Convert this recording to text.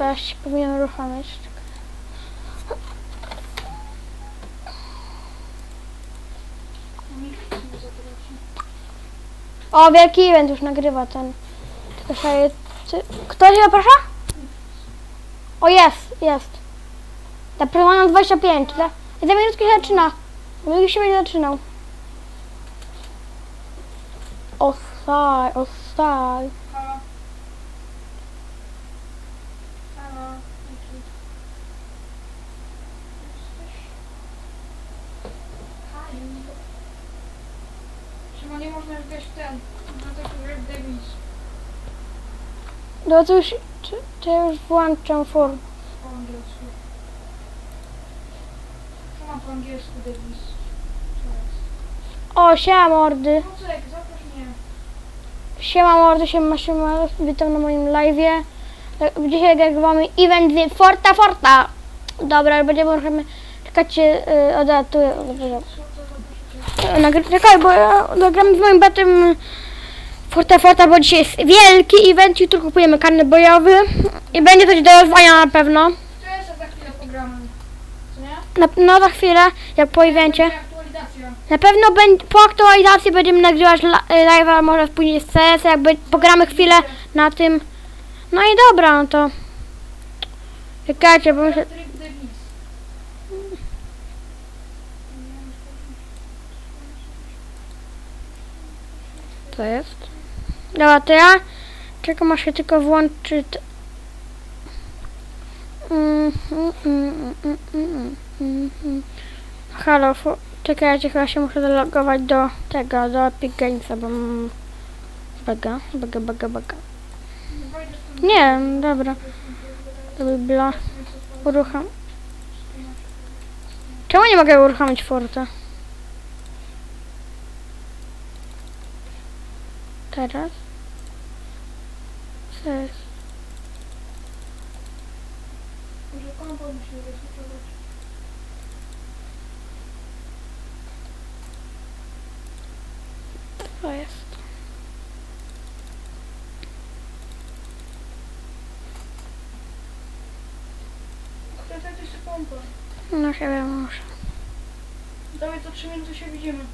Teraz się powinien uruchomić. O, wielki event już nagrywa ten. Tylko się... Czy... Kto się zaprasza? O, jest, jest. Zapraszam 25. Za, za minutki się zaczyna. Za minutki się będzie zaczynał. Ostaj, ostaj. Halo. Halo. Chyba nie można już grać w ten. Można tylko grać w Davis No to już... Czy ja już włączam for... po angielsku. Co ma po angielsku Davis? Co? O, siema mordy. Kocek, zaproś mnie. Siema mordy, siema, siema. Witam na moim live'ie. Tak, Dzisiaj nagrywamy event z Forta Forta. Dobra, będziemy możemy czekać się y, odatuję. Co to Czekaj, bo ja nagram z moim batem Forta Forta, bo dzisiaj jest wielki event, jutro kupujemy karnet bojowy i będzie coś do rozwania na pewno. To jest za chwilę pogramy. Nie? Na, no za chwilę, jak po evencie. Na pewno będzie, po aktualizacji będziemy nagrywać live'a, może później z CS, jakby pogramy chwilę na tym. No i dobra, no to. Czekajcie, bo myślę... Tryb Davis. To jest. Dobra, to ja czekam aż się tylko włączy. Halo, czekajcie, chyba się muszę zalogować do tego, do Epic Gamesa, bo mam baga, baga, baga, baga. Nie, dobra, to by było uruchom. Czemu nie mogę uruchomić Forta? Teraz? Co jest? Może kompo musi resetować. Co jest? To jest jakaś pompa. No wiem, muszę. Dawaj, to 3 minuty się widzimy.